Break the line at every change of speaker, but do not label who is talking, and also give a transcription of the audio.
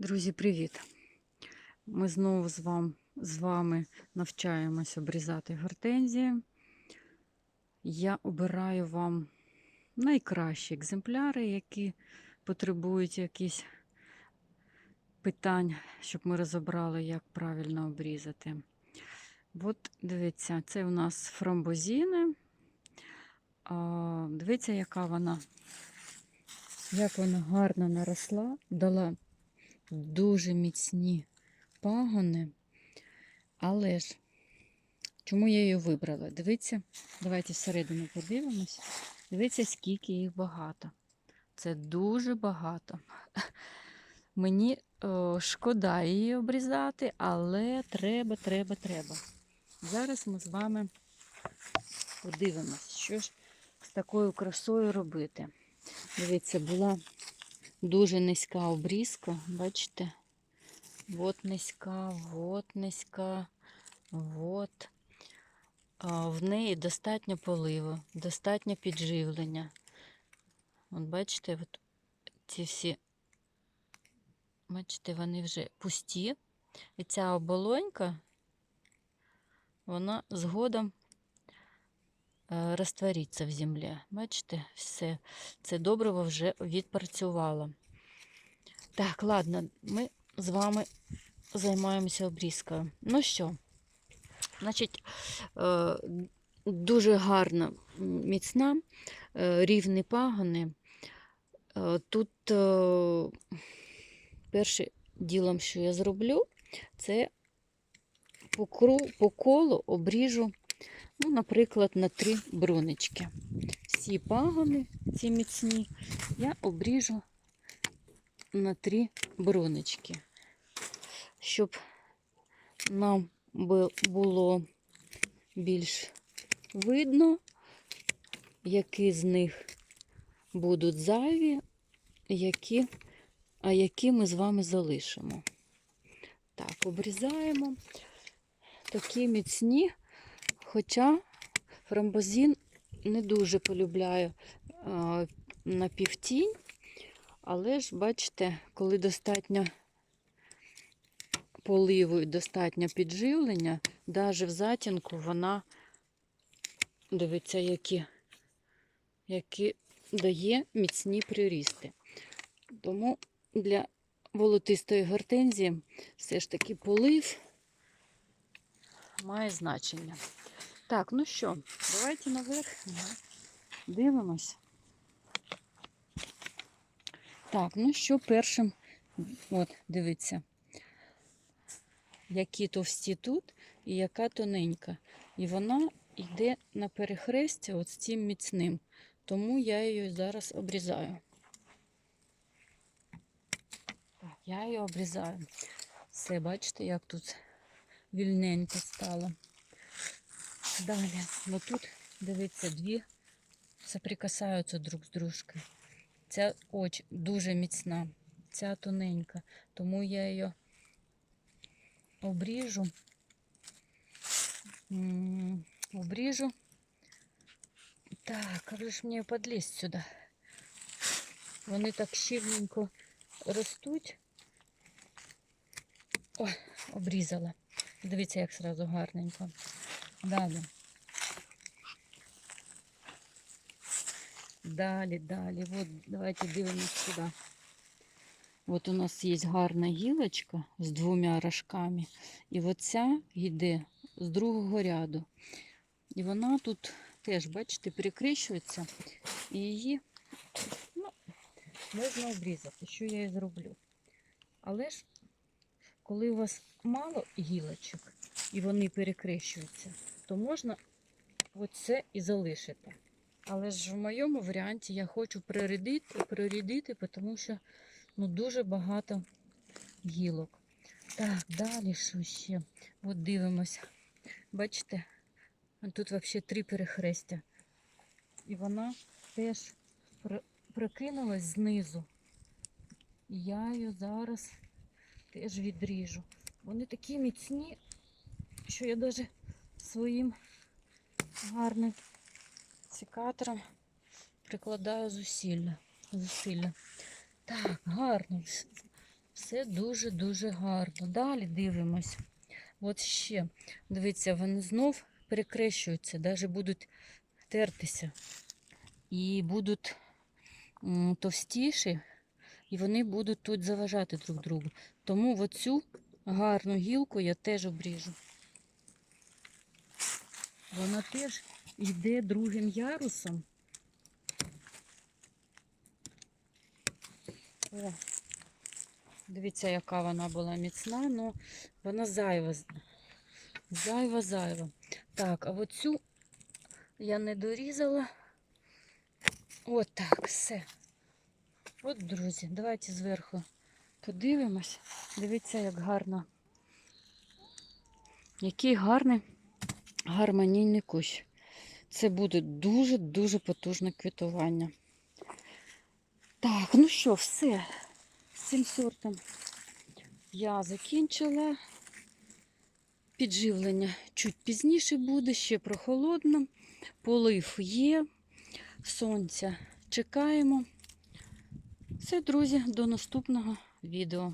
Друзі, привіт! Ми знову з, вам, з вами навчаємось обрізати гортензії. Я обираю вам найкращі екземпляри, які потребують якісь питань, щоб ми розібрали, як правильно обрізати. От дивіться, це у нас фрамбозіни. Дивіться, яка вона, як вона гарно наросла, дала дуже міцні пагони. Але ж, чому я її вибрала? Дивіться, давайте всередину подивимось. Дивіться, скільки їх багато. Це дуже багато. Мені о, шкода її обрізати, але треба, треба, треба. Зараз ми з вами подивимось, що ж з такою красою робити. Дивіться, була дуже низька обрізка, бачите? От низька, от низька, от. А, в неї достатньо поливу, достатньо підживлення. От бачите, от ці всі, бачите, вони вже пусті. І ця оболонька, вона згодом розтвориться в землі. Бачите, все. Це добриво вже відпрацювало. Так, ладно, ми з вами займаємося обрізкою. Ну що, значить, е, дуже гарна, міцна, е, рівні пагони. Е, Тут е, першим ділом, що я зроблю, це по колу обріжу, ну, наприклад, на три брунички. Всі пагони, ці міцні, я обріжу на три брунички, щоб нам було більш видно, які з них будуть зайві, які, а які ми з вами залишимо. Так, обрізаємо. Такі міцні, хоча фрамбозін не дуже полюбляю на півтінь, але ж, бачите, коли достатньо поливу і достатньо підживлення, навіть в затінку вона, дивиться, які, які дає міцні прирісти. Тому для волотистої гортензії все ж таки полив має значення. Так, ну що, давайте наверх. Дивимось. Так, ну що першим, от, дивіться, які товсті тут і яка тоненька. І вона йде на перехрестя от з цим міцним. Тому я її зараз обрізаю. Так, я її обрізаю. Все, бачите, як тут вільненько стало. Далі, ну тут, дивіться, дві соприкасаються друг з дружкою. Ця оч дуже міцна, ця тоненька, тому я її обріжу. Обріжу. Так, же ж мені подлізти сюди? Вони так щільненько ростуть. Ой, обрізала. Дивіться, як сразу гарненько. Далі. Далі, далі. От давайте дивимось сюди. От у нас є гарна гілочка з двома рожками. І оця йде з другого ряду. І вона тут теж, бачите, перекрещується. І її ну, можна обрізати, що я і зроблю. Але ж, коли у вас мало гілочок і вони перекрещуються, то можна оце і залишити. Але ж в моєму варіанті я хочу прирядити, прирядити, тому що ну, дуже багато гілок. Так, далі що ще? От дивимося. Бачите, тут взагалі три перехрестя. І вона теж прокинулась знизу. І я її зараз теж відріжу. Вони такі міцні, що я навіть своїм гарним секатором прикладаю зусилля. зусилля. Так, гарно. Все дуже-дуже гарно. Далі дивимось. От ще, дивіться, вони знов перекрещуються, навіть будуть тертися. І будуть товстіші, і вони будуть тут заважати друг другу. Тому оцю гарну гілку я теж обріжу. Вона теж йде другим ярусом. О, дивіться, яка вона була міцна, ну вона зайва. Зайва, зайва. Так, а оцю я не дорізала. От так, все. От, друзі, давайте зверху подивимось. Дивіться, як гарно. Який гарний гармонійний кущ. Це буде дуже-дуже потужне квітування. Так, ну що, все. З цим сортом я закінчила. Підживлення чуть пізніше буде, ще прохолодно. Полив є, сонця чекаємо. Все, друзі, до наступного відео.